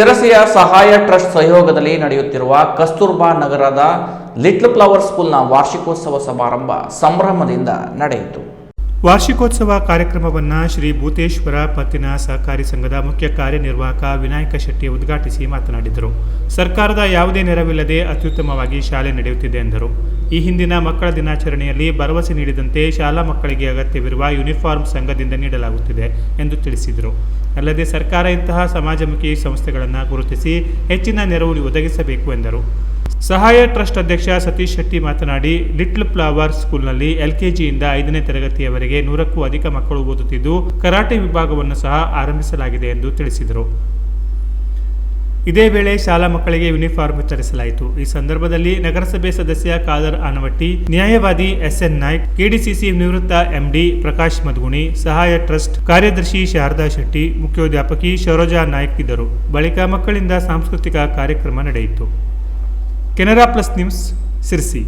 ಶಿರಸಿಯ ಸಹಾಯ ಟ್ರಸ್ಟ್ ಸಹಯೋಗದಲ್ಲಿ ನಡೆಯುತ್ತಿರುವ ಕಸ್ತೂರ್ಬಾ ನಗರದ ಲಿಟ್ಲ್ ಫ್ಲವರ್ ಸ್ಕೂಲ್ನ ವಾರ್ಷಿಕೋತ್ಸವ ಸಮಾರಂಭ ಸಂಭ್ರಮದಿಂದ ನಡೆಯಿತು. ವಾರ್ಷಿಕೋತ್ಸವ ಕಾರ್ಯಕ್ರಮವನ್ನು ಶ್ರೀ ಭೂತೇಶ್ವರ ಪತ್ತಿನ ಸಹಕಾರಿ ಸಂಘದ ಮುಖ್ಯ ಕಾರ್ಯನಿರ್ವಾಹಕ ವಿನಾಯಕ ಶೆಟ್ಟಿ ಉದ್ಘಾಟಿಸಿ ಮಾತನಾಡಿದರು. ಸರ್ಕಾರದ ಯಾವುದೇ ನೆರವಿಲ್ಲದೆ ಅತ್ಯುತ್ತಮವಾಗಿ ಶಾಲೆ ನಡೆಯುತ್ತಿದೆ ಎಂದರು. ಈ ಹಿಂದಿನ ಮಕ್ಕಳ ದಿನಾಚರಣೆಯಲ್ಲಿ ಭರವಸೆ ನೀಡಿದಂತೆ ಶಾಲಾ ಮಕ್ಕಳಿಗೆ ಅಗತ್ಯವಿರುವ ಯೂನಿಫಾರ್ಮ್ ಸಂಘದಿಂದ ನೀಡಲಾಗುತ್ತಿದೆ ಎಂದು ತಿಳಿಸಿದರು. ಅಲ್ಲದೆ ಸರ್ಕಾರ ಇಂತಹ ಸಮಾಜಮುಖಿ ಸಂಸ್ಥೆಗಳನ್ನು ಗುರುತಿಸಿ ಹೆಚ್ಚಿನ ನೆರವು ಒದಗಿಸಬೇಕು ಎಂದರು. ಸಹಾಯ ಟ್ರಸ್ಟ್ ಅಧ್ಯಕ್ಷ ಸತೀಶ್ ಶೆಟ್ಟಿ ಮಾತನಾಡಿ, ಲಿಟ್ಲ್ ಫ್ಲವರ್ ಸ್ಕೂಲ್ನಲ್ಲಿ ಎಲ್ಕೆಜಿಯಿಂದ ಐದನೇ ತರಗತಿಯವರೆಗೆ ನೂರಕ್ಕೂ ಅಧಿಕ ಮಕ್ಕಳು ಓದುತ್ತಿದ್ದು, ಕರಾಟೆ ವಿಭಾಗವನ್ನು ಸಹ ಆರಂಭಿಸಲಾಗಿದೆ ಎಂದು ತಿಳಿಸಿದರು. ಇದೇ ವೇಳೆ ಶಾಲಾ ಮಕ್ಕಳಿಗೆ ಯೂನಿಫಾರ್ಮ್ ವಿತರಿಸಲಾಯಿತು. ಈ ಸಂದರ್ಭದಲ್ಲಿ ನಗರಸಭೆ ಸದಸ್ಯ ಖಾದರ್ ಆನವಟ್ಟಿ, ನ್ಯಾಯವಾದಿ ಎಸ್ಎನ್ ನಾಯ್ಕ್, ಕೆಡಿಸಿಸಿ ನಿವೃತ್ತ ಎಂಡಿ ಪ್ರಕಾಶ್ ಮದ್ಗುಣಿ ಸಹಾಯ ಟ್ರಸ್ಟ್ ಕಾರ್ಯದರ್ಶಿ ಶಾರದಾ ಶೆಟ್ಟಿ ಮುಖ್ಯೋಧ್ಯಾಪಕಿ ಶರೋಜಾ ನಾಯ್ಕ್ ಇದ್ದರು. ಬಳಿಕ ಮಕ್ಕಳಿಂದ ಸಾಂಸ್ಕೃತಿಕ ಕಾರ್ಯಕ್ರಮ ನಡೆಯಿತು. Canara plus news Sirsi